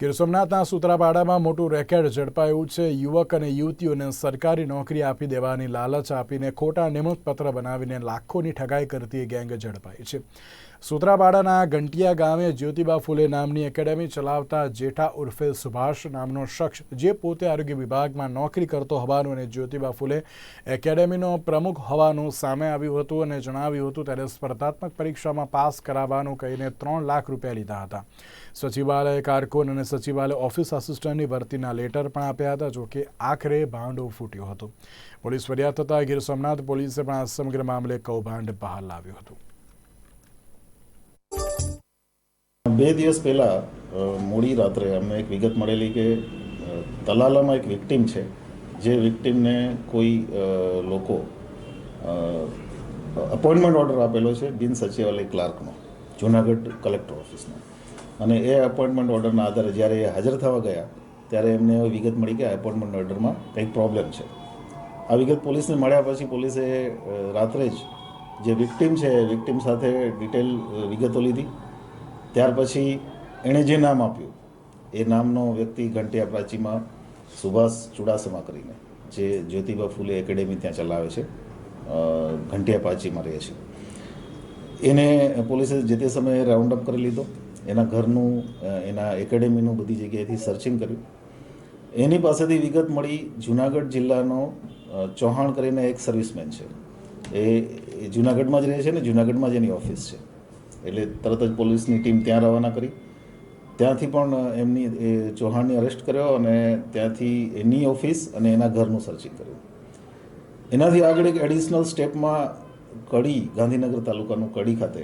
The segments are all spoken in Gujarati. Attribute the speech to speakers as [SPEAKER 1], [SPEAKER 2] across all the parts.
[SPEAKER 1] ગીર સોમનાથના સુત્રાપાડામાં મોટું રેકેટ ઝડપાયું છે. યુવક અને યુવતીઓને સરકારી નોકરી આપી દેવાની લાલચ આપીને ખોટા નિમણૂકપત્ર બનાવીને લાખોની ઠગાઈ કરતી ગેંગ ઝડપાઈ છે. સુત્રાપાડાના ગંટિયા ગામે જ્યોતિબા ફૂલે નામની એકેડેમી ચલાવતા જેઠા ઉર્ફે સુભાષ નામનો શખ્સ, જે પોતે આરોગ્ય વિભાગમાં નોકરી કરતો હોવાનું અને જ્યોતિબા ફૂલે એકેડેમીનો પ્રમુખ હોવાનું સામે આવ્યું હતું અને જણાવ્યું હતું, ત્યારે સ્પર્ધાત્મક પરીક્ષામાં પાસ કરાવવાનું કહીને ત્રણ લાખ રૂપિયા લીધા હતા. સચિવાલય, કારકુન અને સચિવાલય ઓફિસ આસિસ્ટન્ટની ભરતીના લેટર પણ આપ્યા હતા જોકે આખરે ભાંડો ફૂટ્યો હતો. પોલીસ ફરિયાદ થતાં ગીર સોમનાથ પોલીસે પણ આ સમગ્ર મામલે કૌભાંડ બહાર લાવ્યું હતું.
[SPEAKER 2] બે દિવસ પહેલાં મોડી રાત્રે અમને એક વિગત મળેલી કે તલાલામાં એક વિક્ટીમ છે, જે વિક્ટીમને કોઈ લોકો અપોઇન્ટમેન્ટ ઓર્ડર આપેલો છે બિન સચિવાલય ક્લાર્કનો, જુનાગઢ કલેક્ટર ઓફિસનો. અને એ એપોઇન્ટમેન્ટ ઓર્ડરના આધારે જ્યારે એ હાજર થવા ગયા, ત્યારે એમને વિગત મળી કે આ એપોઇન્ટમેન્ટ ઓર્ડરમાં કંઈક પ્રોબ્લેમ છે. આ વિગત પોલીસને મળ્યા પછી પોલીસે રાત્રે જ જે વિક્ટીમ છે, એ વિક્ટીમ સાથે ડિટેલ વિગતો લીધી. ત્યાર પછી એણે જે નામ આપ્યું, એ નામનો વ્યક્તિ ઘંટિયા પ્રાચીમાં સુભાષ ચુડાસમા કરીને, જે જ્યોતિબા ફૂલે એકેડેમી ત્યાં ચલાવે છે ઘંટિયા પ્રાચીમાં રહે છે. એને પોલીસે જે તે સમયે રાઉન્ડ અપ કરી લીધો. એના ઘરનું એના એકેડેમીનું બધી જગ્યાએથી સર્ચિંગ કર્યું. એની પાસેથી વિગત મળી જુનાગઢ જિલ્લાનો ચૌહાણ કરીને એક સર્વિસમેન છે. એ જુનાગઢમાં જ રહે છે ને, જુનાગઢમાં જ એની ઓફિસ છે. એટલે તરત જ પોલીસની ટીમ ત્યાં રવાના કરી. ત્યાંથી પણ એમની, એ ચૌહાણને અરેસ્ટ કર્યો અને ત્યાંથી એની ઓફિસ અને એના ઘરનું સર્ચિંગ કર્યું. એનાથી આગળ એક એડિશનલ સ્ટેપમાં કડી, ગાંધીનગર તાલુકાનું કડી ખાતે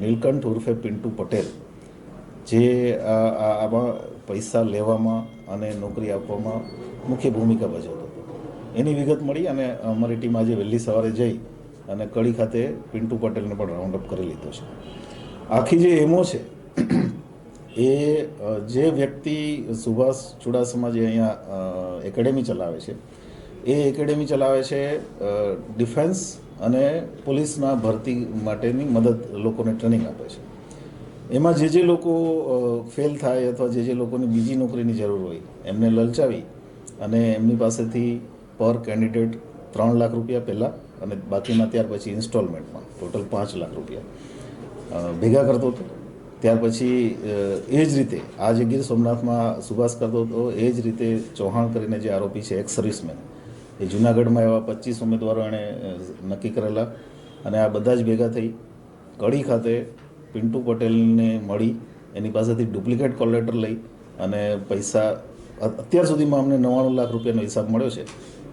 [SPEAKER 2] નીલકંઠ ઉર્ફે પિન્ટુ પટેલ, જે આમાં પૈસા લેવામાં અને નોકરી આપવામાં મુખ્ય ભૂમિકા ભજવતો હતો. એની વિગત મળી અને અમારી ટીમ આજે વહેલી સવારે જઈ અને કડી ખાતે પિન્ટુ પટેલને પણ રાઉન્ડ અપ કરી લીધો છે. આખી જે એમો છે, એ જે વ્યક્તિ સુભાષ ચુડાસમા જે અહીંયા એકેડેમી ચલાવે છે, એ એકેડેમી ચલાવે છે ડિફેન્સ અને પોલીસના ભરતી માટેની મદદ લોકોને ટ્રેનિંગ આપે છે. એમાં જે જે લોકો ફેલ થાય અથવા જે જે લોકોની બીજી નોકરીની જરૂર હોય, એમને લલચાવી અને એમની પાસેથી પર કેન્ડિડેટ ત્રણ લાખ રૂપિયા પહેલાં અને બાકીના ત્યાર પછી ઇન્સ્ટોલમેન્ટમાં, ટોટલ પાંચ લાખ રૂપિયા ભેગા કરતો હતો. ત્યાર પછી એ જ રીતે, આ જે ગીર સોમનાથમાં સુભાષ કરતો હતો, એ જ રીતે ચૌહાણ કરીને જે આરોપી છે એક્સ સર્વિસમેન એ જુનાગઢમાં એવા પચીસ ઉમેદવારો એણે નક્કી કરેલા અને આ બધા જ ભેગા થઈ કડી ખાતે પિન્ટુ પટેલને મળી, એની પાસેથી ડુપ્લિકેટ કોલ લેટર લઈ અને પૈસા અત્યાર સુધીમાં અમને નવ્વાણું લાખ રૂપિયાનો હિસાબ મળ્યો છે.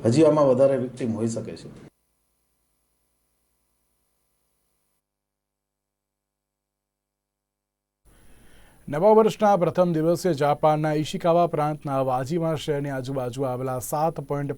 [SPEAKER 2] હજી આમાં વધારે વિક્ટીમ હોઈ શકે છે.
[SPEAKER 1] નવા વર્ષના પ્રથમ દિવસે જાપાનના ઇશિકાવા પ્રાંતના વાજીમા શહેરની આજુબાજુ આવેલા સાત પોઈન્ટ